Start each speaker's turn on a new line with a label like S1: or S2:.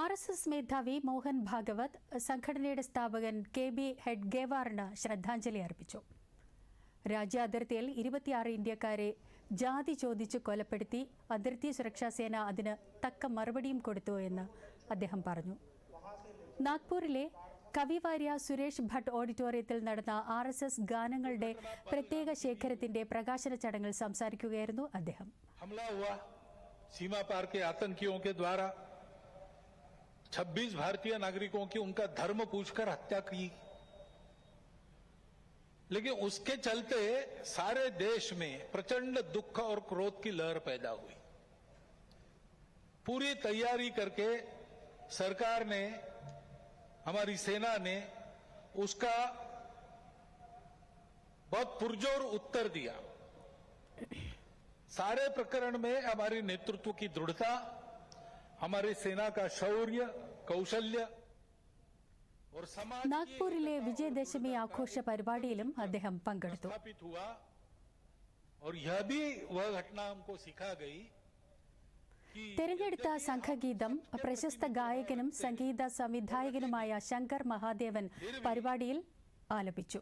S1: R S S മേധാവി മോഹൻ ഭാഗവത് സംഘടനയുടെ സ്ഥാപകൻ കെ ബി ഹെഡ്ഗേവാറിന് ശ്രദ്ധാഞ്ജലി അർപ്പിച്ചു. രാജ്യാതിർത്തിയിൽ ഇരുപത്തിയാറ് ഇന്ത്യക്കാരെ ജാതി ചോദിച്ച് കൊലപ്പെടുത്തി അതിർത്തി സുരക്ഷാസേന അതിന് തക്ക മറുപടിയും കൊടുത്തു എന്ന് അദ്ദേഹം പറഞ്ഞു. നാഗ്പൂരിലെ കവിവാര്യ സുരേഷ് ഭട്ട് ഓഡിറ്റോറിയത്തിൽ നടന്ന ആർ എസ് എസ് ഗാനങ്ങളുടെ പ്രത്യേക ശേഖരത്തിന്റെ പ്രകാശന ചടങ്ങിൽ സംസാരിക്കുകയായിരുന്നു അദ്ദേഹം.
S2: 26 भारतीय नागरिकों की उनका धर्म पूछकर हत्या की। लेकिन उसके चलते सारे देश में प्रचंड दुख और क्रोध की लहर पैदा हुई। पूरी तैयारी करके सरकार ने, हमारी सेना ने उसका बहुत पुरजोर उत्तर दिया। सारे प्रकरण में हमारी नेतृत्व की दृढ़ता हमारी सेना का शौर्य कौशल्य और समाज की
S1: നാഗ്പൂരിലെ വിജയദശമി ആഘോഷ പരിപാടിയിലും അദ്ദേഹം പങ്കെടുത്തു
S2: स्थापित हुआ और यह भी वह घटना हमको सिखा गई कि
S1: തെരഞ്ഞെടുത്ത സംഘഗീതം പ്രശസ്ത ഗായകനും സംഗീത സംവിധായകനുമായ ശങ്കർ മഹാദേവൻ പരിപാടിയിൽ ആലപിച്ചു